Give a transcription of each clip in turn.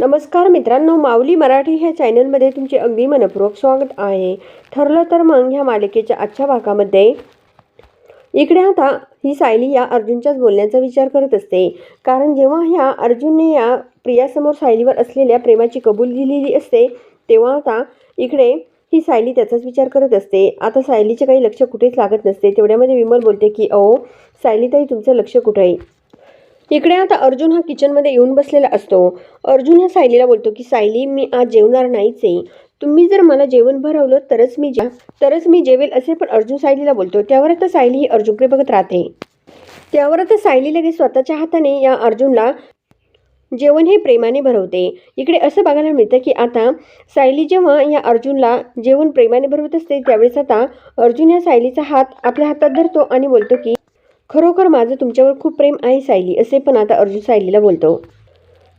नमस्कार मित्रांनो माऊली मराठी ह्या चॅनलमध्ये तुमचे अगदी मनपूर्वक स्वागत आहे. ठरलं तर मग ह्या मालिकेच्या आजच्या भागामध्ये. इकडे आता ही सायली या अर्जुनच्याच बोलण्याचा विचार करत असते. कारण जेव्हा ह्या अर्जुनने या प्रियासमोर सायलीवर असलेल्या प्रेमाची कबूल दिलेली असते तेव्हा आता इकडे ही सायली त्याचाच विचार करत असते. आता सायलीचे काही लक्ष कुठेच लागत नसते. तेवढ्यामध्ये विमल बोलते की अहो सायलीताई तुमचं लक्ष कुठे आहे? इकडे आता अर्जुन हा किचनमध्ये येऊन बसलेला असतो. अर्जुन ह्या सायलीला बोलतो की सायली मी आज जेवणार नाहीच आहे. तुम्ही जर मला जेवण भरवलं तरच मी जे तरच मी जेवेल असे पण अर्जुन सायलीला बोलतो. त्यावर आता सायली ही अर्जुनकडे बघत राहते. त्यावर आता सायली लगेच स्वतःच्या हाताने या अर्जुनला जेवण हे प्रेमाने भरवते. इकडे असं बघायला मिळतं की आता सायली जेव्हा या अर्जुनला जेवण प्रेमाने भरवत असते त्यावेळेस आता अर्जुन या सायलीचा हात आपल्या हातात धरतो आणि बोलतो की खरोखर माझं तुमच्यावर खूप प्रेम आहे सायली असे पण आता अर्जुन सायलीला बोलतो.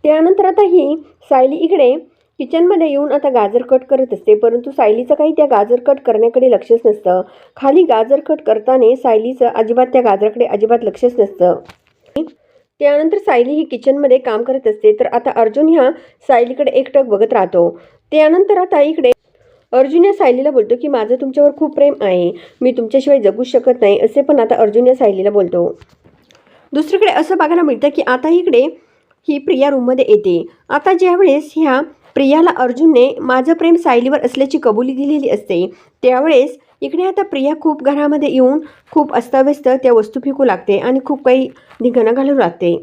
त्यानंतर आता ही सायली इकडे किचनमध्ये येऊन आता गाजर कट करत असते परंतु सायलीचं काही त्या गाजर कट करण्याकडे लक्षच नसतं. खाली गाजर कट करताना सायलीचं अजिबात त्या गाजराकडे अजिबात लक्षच नसतं. त्यानंतर सायली ही किचनमध्ये काम करत असते तर आता अर्जुन ह्या सायलीकडे एकटक बघत राहतो. त्यानंतर आता इकडे अर्जुन या सायलीला बोलतो की माझं तुमच्यावर खूप प्रेम आहे. मी तुमच्याशिवाय जगू शकत नाही. असे पण आता अर्जुन या सायलीला बोलतो. दुसरीकडे असं बघायला मिळतं की आता इकडे ही प्रिया रूममध्ये येते. आता ज्यावेळेस ह्या प्रियाला अर्जुनने माझं प्रेम सायलीवर असल्याची कबुली दिलेली असते त्यावेळेस इकडे आता प्रिया खूप घरामध्ये येऊन खूप अस्ताव्यस्त त्या वस्तू फिकू लागते आणि खूप काही निघणं घालू लागते.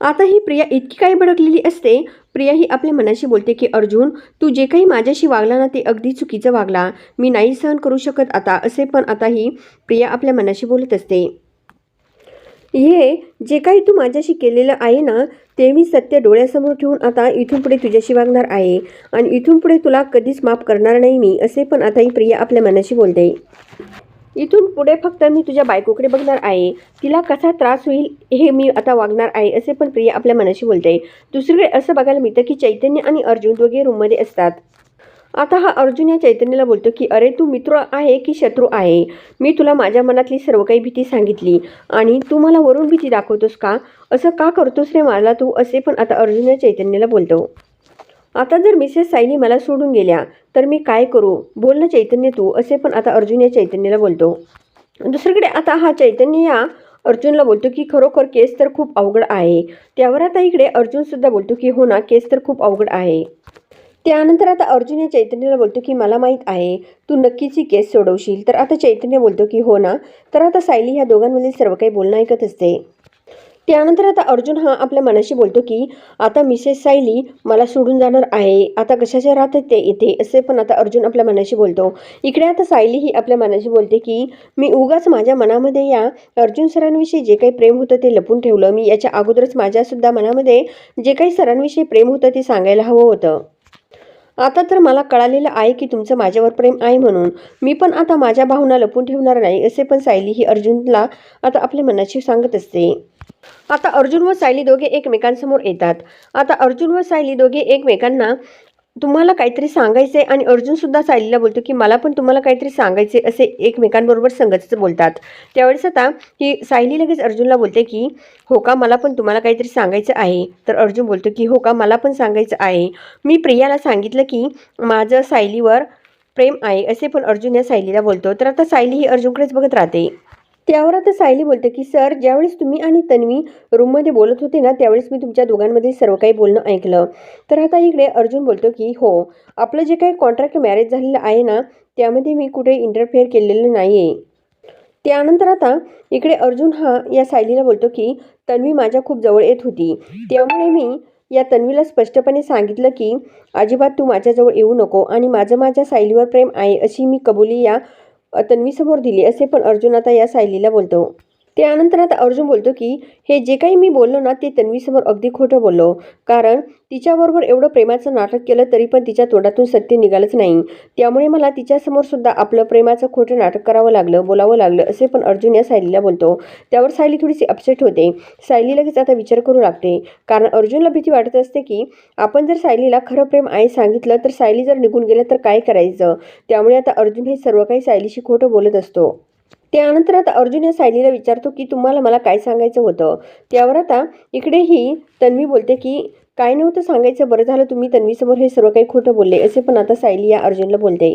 आता ही प्रिया इतकी काही भडकलेली असते प्रिया ही आपल्या मनाशी बोलते की अर्जुन तू जे काही माझ्याशी वागला ना ते अगदी चुकीचं वागला. मी नाही सहन करू शकत आता असे पण आता ही प्रिया आपल्या मनाशी बोलत असते. हे जे काही तू माझ्याशी केलेलं आहे ना ते मी सत्य डोळ्यासमोर ठेवून आता इथून पुढे तुझ्याशी वागणार आहे. आणि इथून पुढे तुला कधीच माफ करणार नाही मी असे पण आता ही प्रिया आपल्या मनाशी बोलते. इथून पुढे फक्त मी तुझ्या बायकोकडे बघणार आहे. तिला कसा त्रास होईल हे मी आता वागणार आहे असे पण प्रिया आपल्या मनाशी बोलते. दुसरीकडे असं बघायला मिळतं की चैतन्य आणि अर्जुन दोघे रूममध्ये असतात. आता हा अर्जुन या चैतन्याला बोलतो की अरे तू मित्र आहे की शत्रू आहे? मी तुला माझ्या मनातली सर्व काही भीती सांगितली आणि तू मला वरून भीती दाखवतोस का? असं का करतोस रे मला तू? असे पण आता अर्जुन या चैतन्याला बोलतो. आता जर मिसेस सायली मला सोडून गेल्या तर मी काय करू? बोल ना चैतन्य तू असे पण आता अर्जुन या चैतन्याला बोलतो. दुसरीकडे आता हा चैतन्य या अर्जुनला बोलतो की खरोखर केस तर खूप अवघड आहे. त्यावर आता इकडे अर्जुनसुद्धा बोलतो की हो ना केस तर खूप अवघड आहे. त्यानंतर आता अर्जुन या चैतन्याला बोलतो की मला माहीत आहे तू नक्कीच ही केस सोडवशील. तर आता चैतन्य बोलतो की हो ना. तर आता सायली ह्या दोघांमधील सर्व काही बोलणं ऐकत असते. त्यानंतर आता अर्जुन हा आपल्या मनाशी बोलतो की आता मिसेस सायली मला सोडून जाणार आहे. आता कशाच्या राहतात ते येते? असे पण आता अर्जुन आपल्या मनाशी बोलतो. इकडे आता सायली ही आपल्या मनाशी बोलते की मी उगाच माझ्या मनामध्ये या अर्जुन सरांविषयी जे काही प्रेम होतं ते लपून ठेवलं. मी याच्या अगोदरच माझ्यासुद्धा मनामध्ये जे काही सरांविषयी प्रेम होतं ते सांगायला हवं होतं. आता तर मला कळालेलं आहे की तुमचं माझ्यावर प्रेम आहे म्हणून. मी पण आता माझ्या भावना लपून ठेवणार नाही असे पण सायली ही अर्जुनला आता आपल्या मनाशी सांगत असते. आता अर्जुन व सायली दोघे एकमेकांसमोर येतात. आता अर्जुन व सायली दोघे एकमेकांना तुम्हाला काहीतरी सांगायचे आणि अर्जुन सुद्धा सायलीला बोलतो की मला पण तुम्हाला काहीतरी सांगायचे असे एकमेकांबरोबर संगतच बोलतात. त्यावेळेस आता ही सायली लगेच अर्जुनला बोलते की हो का मला पण तुम्हाला काहीतरी सांगायचं आहे. तर अर्जुन बोलतो की हो का मला पण सांगायचं आहे. मी प्रियाला सांगितलं की माझं सायलीवर प्रेम आहे असे पण अर्जुन या सायलीला बोलतो. तर आता सायली ही अर्जुनकडेच बघत राहते. त्यावर आता सायली बोलते की सर ज्यावेळेस तुम्ही आणि तन्वी रूममध्ये बोलत होते ना त्यावेळेस मी तुमच्या दोघांमध्ये सर्व काही बोलणं ऐकलं. तर आता इकडे अर्जुन बोलतो की हो आपलं जे काही कॉन्ट्रॅक्ट मॅरेज झालेलं आहे ना त्यामध्ये मी कुठे इंटरफेअर केलेलं नाही आहे त्यानंतर आता इकडे अर्जुन हा या सायलीला बोलतो की तन्वी माझ्या खूप जवळ येत होती. त्यामुळे मी या तन्वीला स्पष्टपणे सांगितलं की अजिबात तू माझ्याजवळ येऊ नको आणि माझं माझ्या सायलीवर प्रेम आहे अशी मी कबुली या तन्वीसमोर दिली असे पण अर्जुन आता या सायलीला बोलतो. त्यानंतर आता अर्जुन बोलतो की हे जे काही मी बोललो ना ते तन्वीसमोर अगदी खोटं बोललो. कारण तिच्याबरोबर एवढं प्रेमाचं नाटक केलं तरी पण तिच्या तोंडातून सत्य निघालंच नाही. त्यामुळे मला तिच्यासमोर सुद्धा आपलं प्रेमाचं खोटं नाटक करावं लागलं बोलावं लागलं असे पण अर्जुन या सायलीला बोलतो. त्यावर सायली थोडीशी अपसेट होते. सायली लगेच आता विचार करू लागते. कारण अर्जुनला भीती वाटत असते की आपण जर सायलीला खरं प्रेम आहे सांगितलं तर सायली जर निघून गेलं तर काय करायचं? त्यामुळे आता अर्जुन हे सर्व काही सायलीशी खोटं बोलत असतो. त्यानंतर आता अर्जुन या सायलीला विचारतो की तुम्हाला मला काय सांगायचं होतं? त्यावर आता इकडेही तन्वी बोलते की काय नव्हतं सांगायचं? बरं झालं तुम्ही तन्वीसमोर हे सर्व काही खोटं बोलले असे पण आता सायली या अर्जुनला बोलते.